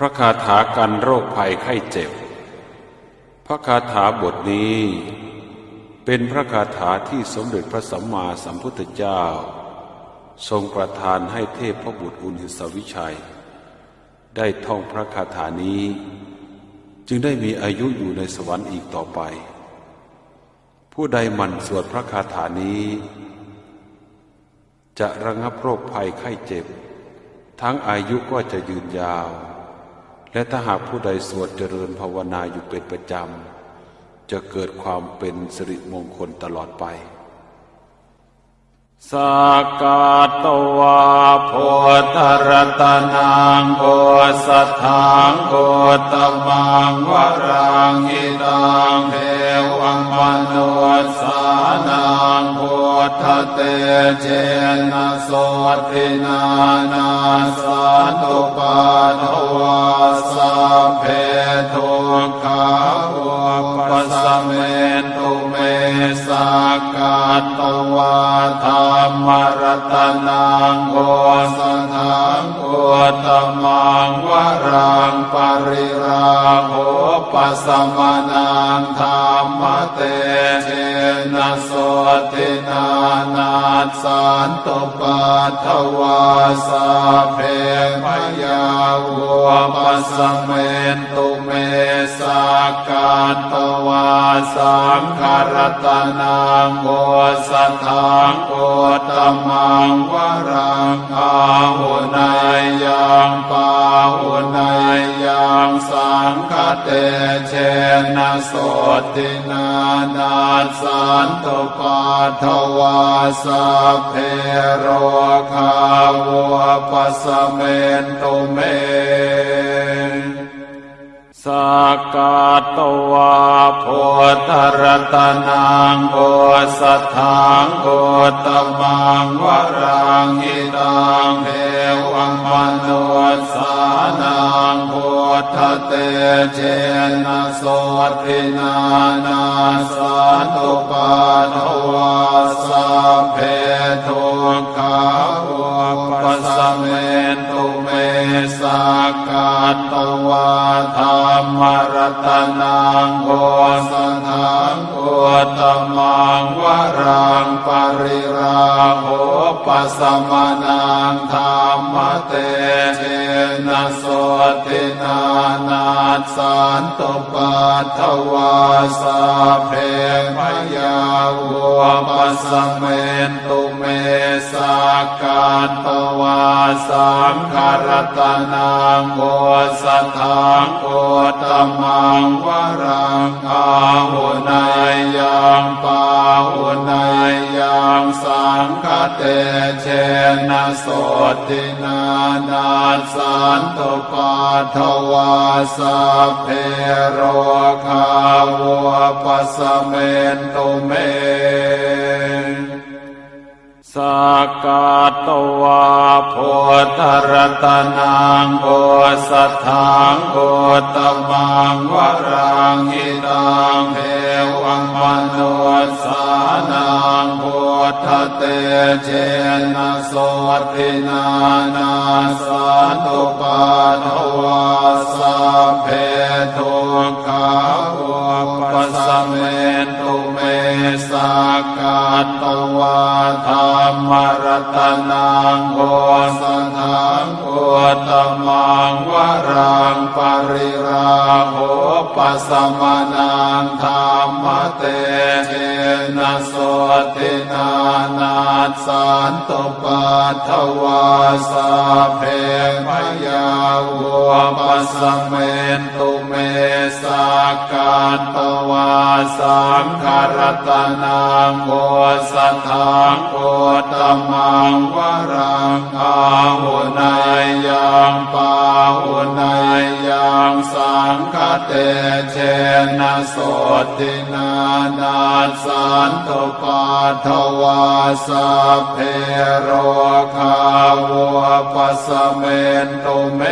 พระคาถากันโรคภัยไข้เจ็บ พระคาถาบทนี้ เป็นพระคาถาที่สมเด็จพระสัมมาสัมพุทธเจ้า ทรงประทานให้เทพพระบุตรอุณหิสวิชัย ได้ท่องพระคาถานี้ จึงได้มีอายุอยู่ในสวรรค์อีกต่อไป ผู้ใดหมั่นสวดพระคาถานี้ จะระงับโรคภัยไข้เจ็บ ทั้งอายุก็จะยืนยาว และถ้าหากผู้ใดสวดเจริญภาวนาอยู่เป็นประจำ จะเกิดความเป็นสิริมงคลตลอดไปสากาตวาโพธรตนังโกสถังโกตมังวรังอิตังเทวังมโนสานั ทเตเจนะโสตินานาสันตุปาทวาสัพเพทุกขาอุปสเมตุเมสากาตวาธรรมรัตนังโกสถังโกตมังวรังปริราโหปัสมนังธรรมเตเจนะโสตินา นาสันตปาทวาสัพเพพยาวุปัสเมนตุเมสากาตวาสังคารตนาโกสถังโก ตมังวรังอาหุนายยังปาหุนายยังสังฆเตเชนะโสตินานาสันตุปัทวาสัพเพโรคาวปัสเมนตุเม สากาตวาโพธรตนางโอสถังโอตมังวรังอิตังเทวังมโนสานางพุ ทเตเจนะโสตินานาสันตุปาทวาสัพเพทุกขาอุปสเมตุเมสากาตวาธรรมรัตนังโกสถังโกตมังวรังปริราโหปัสมนังธรรมเตเจนะโสตินานาสันตุปัทวาสัพเพมยาวปัสเมนตุเมสากาตวาสังขารตนังโกสถังโกตมังวรังอาหุนายยังปาหุนายยังสังฆเตเชนะโสตินานาสันตุปัทวาสัพเพโรคาวปัสเมนตุเมสากาตวาโพธรตนังโกสถังโกตมังวรังอิตังเทวังมโนสานังพุทธ เตเจนะโสตินานาสันตุปาทวาส รมรัตนังโกสถังโกตมังวรังปริราโหปัสมนังธรรมเตเจนะโสตินานาสันตุปัทวาสัพเพมยาวุปัสเมนตุเม สากาตวาสังขารตนังโกสถังโกตมังวรังอาหุนายยังปาหุนายยังสังฆเตเชนะโสตินานาสันตุปัทวาสัพเพโรคาวปัสเมนตุเม